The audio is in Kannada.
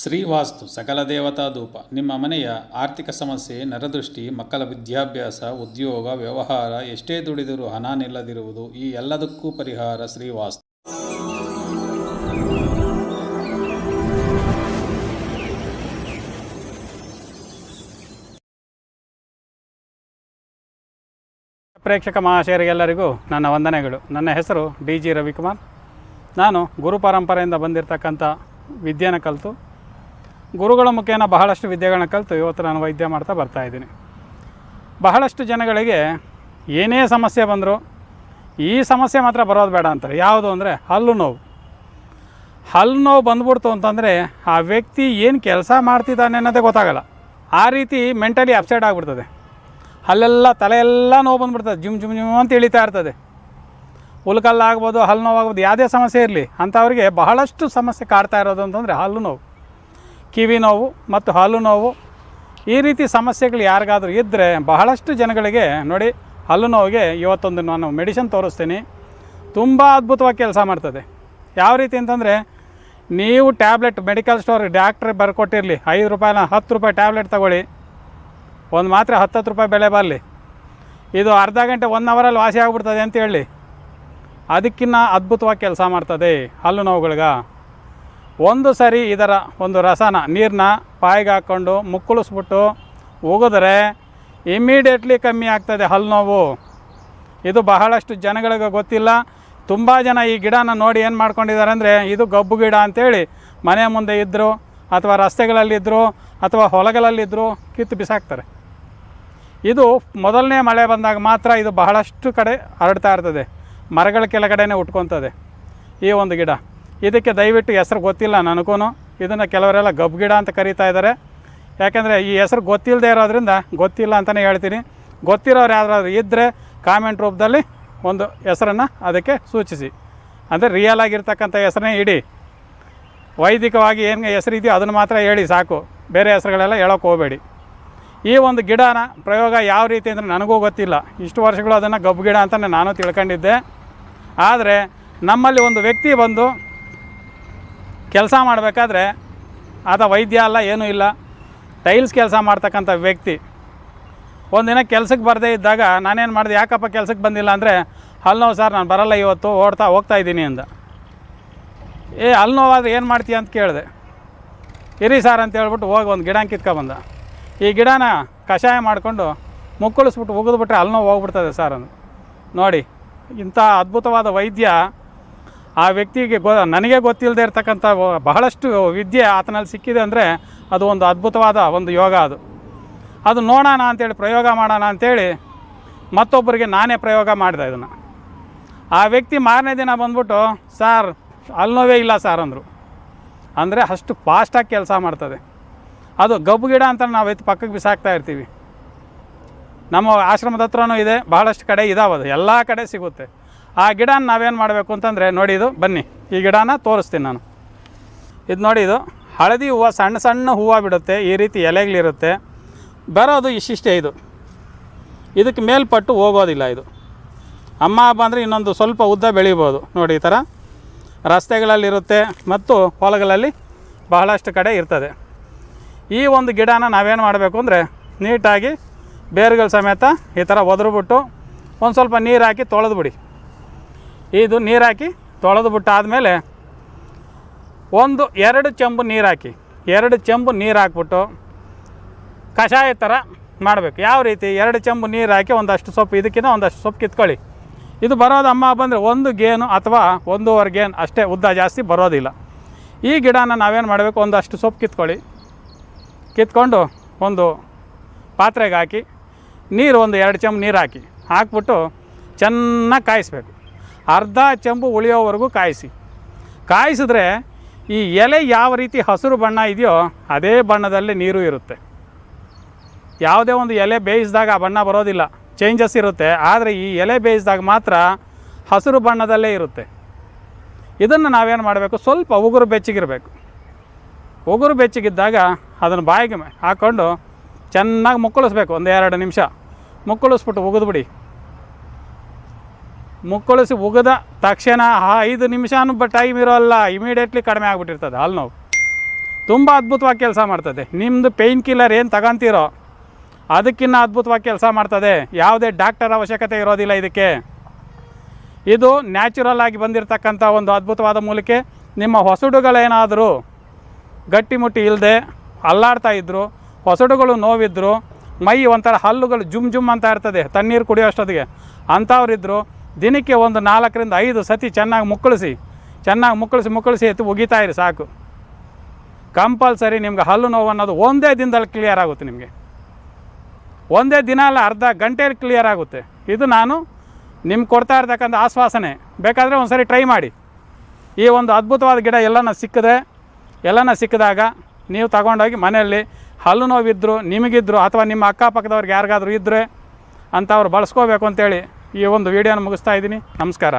ಶ್ರೀವಾಸ್ತು ಸಕಲ ದೇವತಾ ಧೂಪ. ನಿಮ್ಮ ಮನೆಯ ಆರ್ಥಿಕ ಸಮಸ್ಯೆ, ನರದೃಷ್ಟಿ, ಮಕ್ಕಳ ವಿದ್ಯಾಭ್ಯಾಸ, ಉದ್ಯೋಗ, ವ್ಯವಹಾರ, ಎಷ್ಟೇ ದುಡಿದರೂ ಹಣ ನಿಲ್ಲದಿರುವುದು, ಈ ಎಲ್ಲದಕ್ಕೂ ಪರಿಹಾರ ಶ್ರೀವಾಸ್ತು. ಪ್ರೇಕ್ಷಕ ಮಹಾಶಯರಿಗೆಲ್ಲರಿಗೂ ನನ್ನ ವಂದನೆಗಳು. ನನ್ನ ಹೆಸರು ಡಿ ಜಿ ರವಿಕುಮಾರ್. ನಾನು ಗುರು ಪರಂಪರೆಯಿಂದ ಬಂದಿರತಕ್ಕಂಥ ವಿದ್ಯೆನ ಕಲಿತು ಗುರುಗಳ ಮುಖೇನ ಬಹಳಷ್ಟು ವಿದ್ಯೆಗಳನ್ನ ಕಲಿತು ಇವತ್ತು ನಾನು ವೈದ್ಯ ಮಾಡ್ತಾ ಬರ್ತಾಯಿದ್ದೀನಿ ಬಹಳಷ್ಟು ಜನಗಳಿಗೆ ಏನೇ ಸಮಸ್ಯೆ ಬಂದರೂ ಈ ಸಮಸ್ಯೆ ಮಾತ್ರ ಬರೋದು ಬೇಡ ಅಂತಾರೆ. ಯಾವುದು ಅಂದರೆ ಹಲ್ಲು ನೋವು. ಹಲ್ಲು ನೋವು ಬಂದ್ಬಿಡ್ತು ಅಂತಂದರೆ ಆ ವ್ಯಕ್ತಿ ಏನು ಕೆಲಸ ಮಾಡ್ತಿದ್ದಾನೆ ಅನ್ನೋದೇ ಗೊತ್ತಾಗಲ್ಲ. ಆ ರೀತಿ ಮೆಂಟಲಿ ಅಪ್ಸೆಟ್ ಆಗಿಬಿಡ್ತದೆ. ಹಲ್ಲೆಲ್ಲ ತಲೆಯೆಲ್ಲ ನೋವು ಬಂದುಬಿಡ್ತದೆ. ಜುಮ್ ಜುಮ್ ಜುಮ್ ಅಂತ ಇಳಿತಾ ಇರ್ತದೆ. ಉಲ್ಕಲ್ಲಾಗ್ಬೋದು ಹಲ್ಲು ನೋವು ಆಗ್ಬೋದು, ಯಾವುದೇ ಸಮಸ್ಯೆ ಇರಲಿ, ಅಂಥವ್ರಿಗೆ ಬಹಳಷ್ಟು ಸಮಸ್ಯೆ ಕಾಡ್ತಾ ಇರೋದು ಅಂತಂದರೆ ಹಲ್ಲು ನೋವು. ಕಿವಿ ನೋವು ಮತ್ತು ಹಲ್ಲು ನೋವು, ಈ ರೀತಿ ಸಮಸ್ಯೆಗಳು ಯಾರಿಗಾದರೂ ಇದ್ದರೆ ಬಹಳಷ್ಟು ಜನಗಳಿಗೆ ನೋಡಿ ಹಲ್ಲು ನೋವಿಗೆ ಇವತ್ತೊಂದು ನಾನು ಮೆಡಿಸಿನ್ ತೋರಿಸ್ತೀನಿ. ತುಂಬ ಅದ್ಭುತವಾಗಿ ಕೆಲಸ ಮಾಡ್ತದೆ. ಯಾವ ರೀತಿ ಅಂತಂದರೆ ನೀವು ಟ್ಯಾಬ್ಲೆಟ್ ಮೆಡಿಕಲ್ ಸ್ಟೋರ್ ಡಾಕ್ಟ್ರ್ ಬರ್ಕೊಟ್ಟಿರಲಿ, ಐದು ರೂಪಾಯಿನ ಹತ್ತು ರೂಪಾಯಿ ಟ್ಯಾಬ್ಲೆಟ್ ತಗೊಳ್ಳಿ, ಒಂದು ಮಾತ್ರೆ ಹತ್ತತ್ತು ರೂಪಾಯಿ ಬೆಲೆ ಬರಲಿ. ಇದು ಅರ್ಧ ಗಂಟೆ ಒನ್ ಅವರಲ್ಲಿ ವಾಸಿ ಆಗಿಬಿಡ್ತದೆ ಅಂತ ಹೇಳಿ. ಅದಕ್ಕಿನ್ನ ಅದ್ಭುತವಾಗಿ ಕೆಲಸ ಮಾಡ್ತದೆ ಹಲ್ಲು ನೋವುಗಳಿಗೆ. ಒಂದು ಸರಿ ಇದರ ಒಂದು ರಸನ ನೀರನ್ನ ಪಾಯಿಗೆ ಹಾಕ್ಕೊಂಡು ಮುಕ್ಕುಳಿಸ್ಬಿಟ್ಟು ಉಗಿದ್ರೆ ಇಮ್ಮಿಡಿಯೇಟ್ಲಿ ಕಮ್ಮಿ ಆಗ್ತದೆ ಹಲ್ಲು ನೋವು. ಇದು ಬಹಳಷ್ಟು ಜನಗಳಿಗೆ ಗೊತ್ತಿಲ್ಲ. ತುಂಬ ಜನ ಈ ಗಿಡನ ನೋಡಿ ಏನು ಮಾಡ್ಕೊಂಡಿದ್ದಾರೆ ಅಂದರೆ, ಇದು ಗಬ್ಬು ಗಿಡ ಅಂತೇಳಿ ಮನೆ ಮುಂದೆ ಇದ್ದರು ಅಥವಾ ರಸ್ತೆಗಳಲ್ಲಿದ್ದರು ಅಥವಾ ಹೊಲಗಳಲ್ಲಿದ್ದರು ಕಿತ್ತು ಬಿಸಾಕ್ತಾರೆ. ಇದು ಮೊದಲನೇ ಮಳೆ ಬಂದಾಗ ಮಾತ್ರ ಇದು ಬಹಳಷ್ಟು ಕಡೆ ಹರಡ್ತಾ ಇರ್ತದೆ. ಮರಗಳ ಕೆಳಗಡೆನೇ ಉಟ್ಕೊತದೆ ಈ ಒಂದು ಗಿಡ. ಇದಕ್ಕೆ ದಯವಿಟ್ಟು ಹೆಸರು ಗೊತ್ತಿಲ್ಲ ನನಗೂ ಇದನ್ನು ಕೆಲವರೆಲ್ಲ ಗಬ್ಗಿಡ ಅಂತ ಕರೀತಾ ಇದ್ದಾರೆ. ಯಾಕೆಂದರೆ ಈ ಹೆಸರು ಗೊತ್ತಿಲ್ಲದೆ ಇರೋದ್ರಿಂದ ಗೊತ್ತಿಲ್ಲ ಅಂತಲೇ ಹೇಳ್ತೀನಿ. ಗೊತ್ತಿರೋರು ಯಾರಾದರೂ ಇದ್ದರೆ ಕಾಮೆಂಟ್ ರೂಪದಲ್ಲಿ ಒಂದು ಹೆಸರನ್ನು ಅದಕ್ಕೆ ಸೂಚಿಸಿ. ಅಂದರೆ ರಿಯಲ್ ಆಗಿರ್ತಕ್ಕಂಥ ಹೆಸರನ್ನೇ ಇಡಿ. ವೈದಿಕವಾಗಿ ಏನು ಹೆಸರು ಇದೆಯೋ ಅದನ್ನು ಮಾತ್ರ ಹೇಳಿ ಸಾಕು. ಬೇರೆ ಹೆಸರುಗಳೆಲ್ಲ ಹೇಳೋಕೆ ಹೋಗಬೇಡಿ. ಈ ಒಂದು ಗಿಡನ ಪ್ರಯೋಗ ಯಾವ ರೀತಿ ಅಂದರೆ ನನಗೂ ಗೊತ್ತಿಲ್ಲ. ಇಷ್ಟು ವರ್ಷಗಳು ಅದನ್ನು ಗಬ್ಬು ಗಿಡ ಅಂತಲೇ ನಾನು ತಿಳ್ಕೊಂಡಿದ್ದೆ. ಆದರೆ ನಮ್ಮಲ್ಲಿ ಒಂದು ವ್ಯಕ್ತಿ ಬಂದು ಕೆಲಸ ಮಾಡಬೇಕಾದ್ರೆ ಆತ ವೈದ್ಯ ಅಲ್ಲ, ಏನೂ ಇಲ್ಲ. ಟೈಲ್ಸ್ ಕೆಲಸ ಮಾಡ್ತಕ್ಕಂಥ ವ್ಯಕ್ತಿ. ಒಂದಿನ ಕೆಲಸಕ್ಕೆ ಬರದೇ ಇದ್ದಾಗ ನಾನೇನು ಮಾಡಿದೆ, ಯಾಕಪ್ಪ ಕೆಲಸಕ್ಕೆ ಬಂದಿಲ್ಲ ಅಂದರೆ ಹಲ್ಲು ನೋವು ಸರ್, ನಾನು ಬರಲ್ಲ ಇವತ್ತು, ಓಡ್ತಾ, ಹೋಗ್ತಾ ಇದ್ದೀನಿ ಅಂದ. ಏ ಹಲ್ಲು ಏನು ಮಾಡ್ತೀಯ? ಅಂತ ಕೇಳಿದೆ. ಇರಿ ಸರ್ ಅಂತ ಹೇಳ್ಬಿಟ್ಟು ಹೋಗಿ ಒಂದು ಗಿಡ ಕಿತ್ಕೊಬಂದ. ಈ ಗಿಡನ ಕಷಾಯ ಮಾಡಿಕೊಂಡು ಮುಕ್ಕಳಿಸ್ಬಿಟ್ಟು ಉಗಿದ್ಬಿಟ್ರೆ ಹಲ್ಲು ನೋವು ಹೋಗ್ಬಿಡ್ತದೆ ಸರ್ ಅಂದು. ನೋಡಿ, ಇಂಥ ಅದ್ಭುತವಾದ ವೈದ್ಯ ಆ ವ್ಯಕ್ತಿಗೆ ಗೊ, ನನಗೆ ಗೊತ್ತಿಲ್ಲದೆ ಇರತಕ್ಕಂಥ ಬಹಳಷ್ಟು ವಿದ್ಯೆ ಆತನಲ್ಲಿ ಸಿಕ್ಕಿದೆ ಅಂದರೆ ಅದು ಒಂದು ಅದ್ಭುತವಾದ ಒಂದು ಯೋಗ ಅದು. ಅದು ನೋಡೋಣ ಅಂತೇಳಿ, ಪ್ರಯೋಗ ಮಾಡೋಣ ಅಂತೇಳಿ ಮತ್ತೊಬ್ಬರಿಗೆ ನಾನೇ ಪ್ರಯೋಗ ಮಾಡಿದೆ ಇದನ್ನು. ಆ ವ್ಯಕ್ತಿ ಮಾರನೇ ದಿನ ಬಂದ್ಬಿಟ್ಟು, ಸಾರ್ ಅಲ್ಲಿ ನೋವೇ ಇಲ್ಲ ಸಾರ್ ಅಂದರು. ಅಂದರೆ ಅಷ್ಟು ಫಾಸ್ಟಾಗಿ ಕೆಲಸ ಮಾಡ್ತದೆ. ಅದು ಗಬ್ಬು ಗಿಡ ಅಂತ ನಾವು ಎತ್ತು ಪಕ್ಕಕ್ಕೆ ಬಿಸಾಕ್ತಾ ಇರ್ತೀವಿ. ನಮ್ಮ ಆಶ್ರಮದ ಹತ್ರನೂ ಇದೆ, ಬಹಳಷ್ಟು ಕಡೆ ಇದಾವೆ ಅದು. ಎಲ್ಲ ಕಡೆ ಸಿಗುತ್ತೆ. ಆ ಗಿಡನ ನಾವೇನು ಮಾಡಬೇಕು ಅಂತಂದರೆ ನೋಡಿ ಇದು, ಬನ್ನಿ. ಈ ಗಿಡನ ತೋರಿಸ್ತೀನಿ ನಾನು. ಇದು ನೋಡಿ ಇದು, ಹಳದಿ ಹೂವು ಸಣ್ಣ ಸಣ್ಣ ಹೂವು ಬಿಡುತ್ತೆ, ಈ ರೀತಿ ಎಲೆಗಳಿರುತ್ತೆ. ಬರೋದು ಇಷ್ಟಿಷ್ಟೇ ಇದು. ಇದಕ್ಕೆ ಮೇಲ್ಪಟ್ಟು ಹೋಗೋದಿಲ್ಲ ಇದು. ಅಮ್ಮ ಬಂದರೆ ಇನ್ನೊಂದು ಸ್ವಲ್ಪ ಉದ್ದ ಬೆಳಿಬೋದು. ನೋಡಿ ಈ ಥರ ರಸ್ತೆಗಳಲ್ಲಿರುತ್ತೆ ಮತ್ತು ಹೊಲಗಳಲ್ಲಿ ಬಹಳಷ್ಟು ಕಡೆ ಇರ್ತದೆ. ಈ ಒಂದು ಗಿಡನ ನಾವೇನು ಮಾಡಬೇಕು ಅಂದರೆ ನೀಟಾಗಿ ಬೇರುಗಳ ಸಮೇತ ಈ ಥರ ಒದ್ರುಬಿಟ್ಟು ಒಂದು ಸ್ವಲ್ಪ ನೀರು ಹಾಕಿ ತೊಳೆದು ಬಿಡಿ ಇದು ನೀರು ಹಾಕಿ ತೊಳೆದು ಬಿಟ್ಟು ಆದಮೇಲೆ ಒಂದು, ಎರಡು ಚೆಂಬು ನೀರು ಹಾಕಿ ಎರಡು ಚೆಂಬು ನೀರು ಹಾಕ್ಬಿಟ್ಟು ಕಷಾಯ ಥರ ಮಾಡಬೇಕು. ಯಾವ ರೀತಿ? ಎರಡು ಚೆಂಬು ನೀರು ಹಾಕಿ ಒಂದಷ್ಟು ಸೊಪ್ಪು, ಇದಕ್ಕಿಂತ ಒಂದಷ್ಟು ಸೊಪ್ಪು ಕಿತ್ಕೊಳ್ಳಿ. ಇದು ಬರೋದು ಅಮ್ಮ ಬಂದರೆ ಒಂದು ಗೇನು ಅಥವಾ ಒಂದೂವರೆ ಗೇನ್ ಅಷ್ಟೇ, ಉದ್ದ ಜಾಸ್ತಿ ಬರೋದಿಲ್ಲ. ಈ ಗಿಡನ ನಾವೇನು ಮಾಡಬೇಕು? ಒಂದಷ್ಟು ಸೊಪ್ಪು ಕಿತ್ಕೊಳ್ಳಿ. ಕಿತ್ಕೊಂಡು ಒಂದು ಪಾತ್ರೆಗೆ ಹಾಕಿ, ನೀರು ಒಂದು ಎರಡು ಚೆಂಬು ನೀರು ಹಾಕಿ ಹಾಕ್ಬಿಟ್ಟು ಚೆನ್ನಾಗಿ ಕಾಯಿಸ್ಬೇಕು. ಅರ್ಧ ಚೆಂಬು ಉಳಿಯೋವರೆಗೂ ಕಾಯಿಸಿ. ಕಾಯಿಸಿದ್ರೆ ಈ ಎಲೆ ಯಾವ ರೀತಿ ಹಸಿರು ಬಣ್ಣ ಇದೆಯೋ ಅದೇ ಬಣ್ಣದಲ್ಲಿ ನೀರು ಇರುತ್ತೆ. ಯಾವುದೇ ಒಂದು ಎಲೆ ಬೇಯಿಸಿದಾಗ ಆ ಬಣ್ಣ ಬರೋದಿಲ್ಲ. ಚೇಂಜಸ್ ಇರುತ್ತೆ. ಆದರೆ ಈ ಎಲೆ ಬೇಯಿಸಿದಾಗ ಮಾತ್ರ ಹಸಿರು ಬಣ್ಣದಲ್ಲೇ ಇರುತ್ತೆ. ಇದನ್ನು ನಾವೇನು ಮಾಡಬೇಕು? ಸ್ವಲ್ಪ ಉಗುರು ಬೆಚ್ಚಗಿರಬೇಕು. ಉಗುರು ಬೆಚ್ಚಗಿದ್ದಾಗ ಅದನ್ನು ಬಾಯಿಗೆ ಹಾಕ್ಕೊಂಡು ಚೆನ್ನಾಗಿ ಮುಕ್ಕಳಿಸ್ಬೇಕು. ಒಂದು ಎರಡು ನಿಮಿಷ. ಮುಕ್ಕಳಿಸ್ಬಿಟ್ಟು ಉಗಿದ್ಬಿಡಿ. ಮುಕ್ಕಳಿಸಿ ಉಗದ ತಕ್ಷಣ ಆ ಐದು ನಿಮಿಷನೂ ಬ ಟೈಮ್ ಇರೋಲ್ಲ ಇಮಿಡಿಯೇಟ್ಲಿ ಕಡಿಮೆ ಆಗಿಬಿಟ್ಟಿರ್ತದೆ, ಹಾಲು ನೋವು. ತುಂಬ ಅದ್ಭುತವಾಗಿ ಕೆಲಸ ಮಾಡ್ತದೆ. ನಿಮ್ಮದು ಪೇಯ್ನ್ ಕಿಲ್ಲರ್ ಏನು ತಗೊಂತೀರೋ ಅದಕ್ಕಿಂತ ಅದ್ಭುತವಾಗಿ ಕೆಲಸ ಮಾಡ್ತದೆ. ಯಾವುದೇ ಡಾಕ್ಟರ್ ಅವಶ್ಯಕತೆ ಇರೋದಿಲ್ಲ ಇದಕ್ಕೆ. ಇದು ನ್ಯಾಚುರಲ್ ಆಗಿ ಬಂದಿರತಕ್ಕಂಥ ಒಂದು ಅದ್ಭುತವಾದ ಮೂಲಿಕೆ. ನಿಮ್ಮ ಹೊಸಡುಗಳೇನಾದರೂ ಗಟ್ಟಿಮುಟ್ಟಿ ಇಲ್ಲದೆ ಅಲ್ಲಾಡ್ತಾ ಇದ್ದರು ಹೊಸಡುಗಳು ನೋವಿದ್ರು, ಮೈ ಒಂಥರ ಹಲ್ಲುಗಳು ಜುಮ್ ಜುಮ್ ಅಂತ ಇರ್ತದೆ, ತಣ್ಣೀರು ಕುಡಿಯೋ ಅಷ್ಟೊತ್ತಿಗೆ ಅಂಥವ್ರಿದ್ರು ದಿನಕ್ಕೆ ಒಂದು ನಾಲ್ಕರಿಂದ ಐದು ಸತಿ ಚೆನ್ನಾಗಿ ಮುಕ್ಕಳಿಸಿ ಚೆನ್ನಾಗಿ ಮುಕ್ಕಳಿಸಿ ಮುಕ್ಕಳಿಸಿ ಎತ್ತು ಒಗಿತಾ ಇರಿ ಸಾಕು. ಕಂಪಲ್ಸರಿ ನಿಮ್ಗೆ ಹಲ್ಲು ನೋವು ಅನ್ನೋದು ಒಂದೇ ದಿನದಲ್ಲಿ ಕ್ಲಿಯರ್ ಆಗುತ್ತೆ ನಿಮಗೆ. ಒಂದೇ ದಿನ ಅಲ್ಲ ಅರ್ಧ ಗಂಟೆಯಲ್ಲಿ ಕ್ಲಿಯರ್ ಆಗುತ್ತೆ. ಇದು ನಾನು ನಿಮ್ಗೆ ಕೊಡ್ತಾ ಇರ್ತಕ್ಕಂಥ ಆಶ್ವಾಸನೆ. ಬೇಕಾದರೆ ಒಂದು ಸರಿ ಟ್ರೈ ಮಾಡಿ. ಈ ಒಂದು ಅದ್ಭುತವಾದ ಗಿಡ ಎಲ್ಲನ ಸಿಕ್ಕದೆ, ಎಲ್ಲನ ಸಿಕ್ಕಿದಾಗ ನೀವು ತಗೊಂಡೋಗಿ ಮನೆಯಲ್ಲಿ ಹಲ್ಲು ನೋವಿದ್ದರು ನಿಮಗಿದ್ರು, ಅಥವಾ ನಿಮ್ಮ ಅಕ್ಕಪಕ್ಕದವ್ರಿಗೆ ಯಾರಿಗಾದರೂ ಇದ್ದರೆ ಅಂಥವ್ರು ಬಳಸ್ಕೋಬೇಕು ಅಂತೇಳಿ ಈ ಒಂದು ವಿಡಿಯೋನ ಮುಗಿಸ್ತಾ ಇದ್ದೀನಿ. ನಮಸ್ಕಾರ.